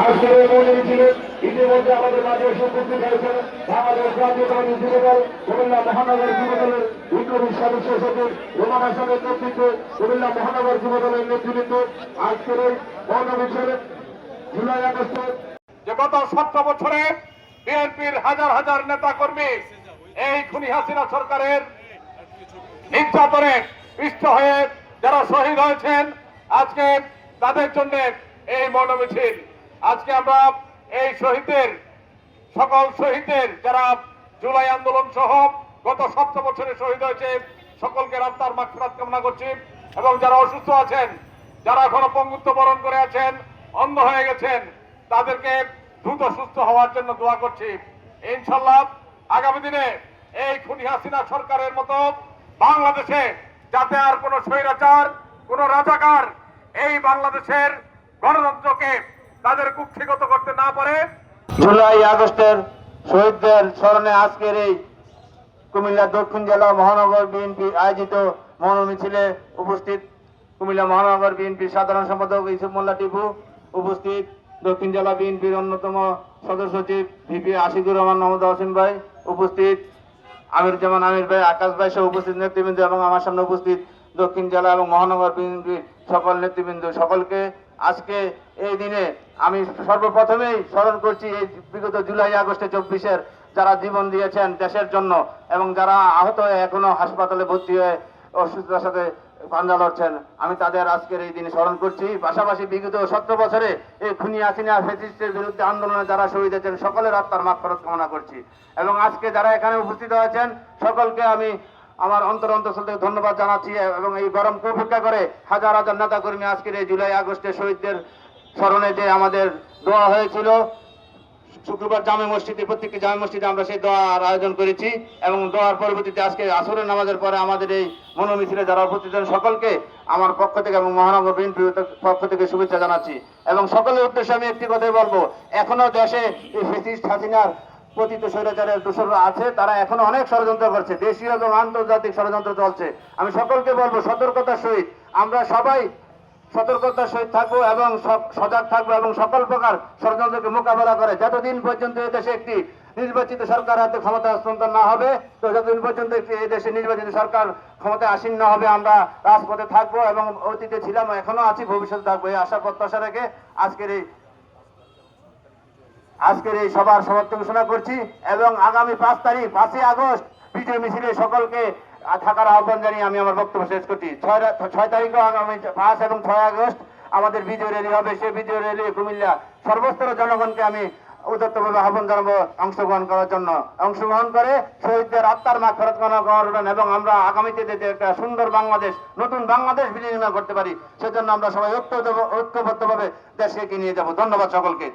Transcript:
আজকের এই মৌল মিছিলে ইতিমধ্যে আমাদের মাঝে এসে উপস্থিত হয়েছেন বাংলাদেশ জাতীয়তাবাদী যুবদল কুমিল্লা মহানগর যুবদলের বিপ্লবী সদস্য সচিব রোমান হাসানের নেতৃত্বে কুমিল্লা মহানগর যুবদলের নেতৃত্ব আজকের এই মৌল জুলাই আগস্টে যে গত সতেরো বছরে বিএনপির হাজার হাজার নেতা কর্মী এই খুনি হাসিনা সরকারের নির্যাতনে পিষ্ট হয়ে যারা শহীদ হয়েছেন, আজকে তাদের জন্য এই মৌনমিছিল আজকে আমরা এই শহীদের, সকল শহীদের যারা জুলাই আন্দোলন সহ গত সপ্তাহ বছরে শহীদ হয়েছে। সকলকে রাস্তার মাগফিরাত কামনা করছি। এবং যারা অসুস্থ আছেন, যারা এখনও পঙ্গুত্ব বরণ করে আছেন, অন্ধ হয়ে গেছেন, তাদেরকে দ্রুত সুস্থ হওয়ার জন্য দোয়া করছি। ইনশাল্লাহ আগামী দিনে এই খুনি হাসিনা সরকারের মতো বাংলাদেশে যাতে আর কোনো স্বৈরাচার, কোনো রাজাকার এই বাংলাদেশের গণতন্ত্রকে তাদের কুক্ষিগত করতে না পারে। জুলাই আগস্টের শহীদদের স্মরণে আজকের এই কুমিল্লা দক্ষিণ জেলা মহানগর বিএনপি আয়োজিত মৌন মিছিলে উপস্থিত কুমিল্লা মহানগর বিএনপির সাধারণ সম্পাদক ইসুফ মোল্লা টিপু উপস্থিত দক্ষিণ জেলা বিএনপির অন্যতম সদস্য সচিব ভিপি আশিকুর রহমান, মোহাম্মদ হোসেন ভাই উপস্থিত আমির জামান আমির ভাই, আকাশ ভাই সহ উপস্থিত নেতৃবৃন্দ এবং আমার সামনে উপস্থিত দক্ষিণ জেলা এবং মহানগর বিএনপির সকল নেতৃবৃন্দ। সকলকে আজকে এই দিনে আমি সর্বপ্রথমেই স্মরণ করছি এই বিগত জুলাই আগস্টে চব্বিশের যারা জীবন দিয়েছেন দেশের জন্য এবং যারা আহত হয়ে এখনও হাসপাতালে ভর্তি হয়ে অসুস্থতার সাথে পাঞ্জা লড়ছেন, আমি তাদের আজকের এই দিনে স্মরণ করছি। পাশাপাশি বিগত সতেরো বছরে এই খুনি হাসিনা ফেসিস্টের বিরুদ্ধে আন্দোলনে যারা শহীদ হয়েছেন, সকলের আত্মার মাফরত কামনা করছি। এবং আজকে যারা এখানে উপস্থিত হয়েছেন, সকলকে আমি আমার অন্তর অন্তঃস্থল থেকে ধন্যবাদ জানাচ্ছি এবং এই গরমকে উপেক্ষা করে হাজার হাজার নেতা কর্মী আজকের এই জুলাই আগস্টে শহীদদের স্মরণে যে আমাদের দোয়া হয়েছিল শুক্রবার জামে মসজিদে, প্রত্যেকটি জামে মসজিদে আমরা সেই দোয়ার আয়োজন করেছি এবং দোয়ার পরবর্তীতে আজকে আসরের নামাজের পরে আমাদের এই মনোমিছিলে যারা উপস্থিত সকলকে আমার পক্ষ থেকে এবং মহানগর বিএনপির পক্ষ থেকে শুভেচ্ছা জানাচ্ছি। এবং সকলের উদ্দেশ্যে আমি একটি কথাই বলব, এখনও দেশে ফেসিস্ট হাসিনার পতিত স্বৈরাচারের দোষররা আছে, তারা এখনও অনেক ষড়যন্ত্র করছে, দেশীয় এবং আন্তর্জাতিক ষড়যন্ত্র চলছে। আমি সকলকে বলব, সতর্কতার সহিত আমরা সবাই সতর্কতার সহিত থাকব এবং সজাগ থাকব এবং সকল প্রকার ষড়যন্ত্রকে মোকাবেলা করে। যতদিন পর্যন্ত এই দেশে একটি নির্বাচিত সরকার হাতে ক্ষমতা হস্তান্তর না হবে, তো যতদিন পর্যন্ত একটি এই দেশে নির্বাচিত সরকার ক্ষমতায় আসীন না হবে, আমরা রাজপথে থাকব এবং অতীতে ছিলাম, এখনও আছি, ভবিষ্যতে থাকব। এই আশা প্রত্যাশা রেখে আজকের এই আজকের এই সভার সমর্থন ঘোষণা করছি এবং আগামী পাঁচ তারিখ, পাঁচই আগস্ট, বিজয় মিছিলে সকলকে থাকার আহ্বান জানিয়ে আমি আমার বক্তব্য শেষ করছি। ছয় ছয় তারিখও আগামী পাঁচ এবং ছয় আগস্ট আমাদের বিজয় র্যালি হবে। সেই বিজয় র্যালি কুমিল্লা সর্বস্তর জনগণকে আমি উদত্তভাবে আহ্বান জানাব অংশগ্রহণ করার জন্য। অংশগ্রহণ করে শহীদদের আত্মার মা খরচ করবেন এবং আমরা আগামীতে যাতে একটা সুন্দর বাংলাদেশ, নতুন বাংলাদেশ বিনির্মাণ করতে পারি, সেজন্য আমরা সবাই ঐক্য ঐক্যবদ্ধভাবে দেশকে নিয়ে যাব। ধন্যবাদ সকলকে।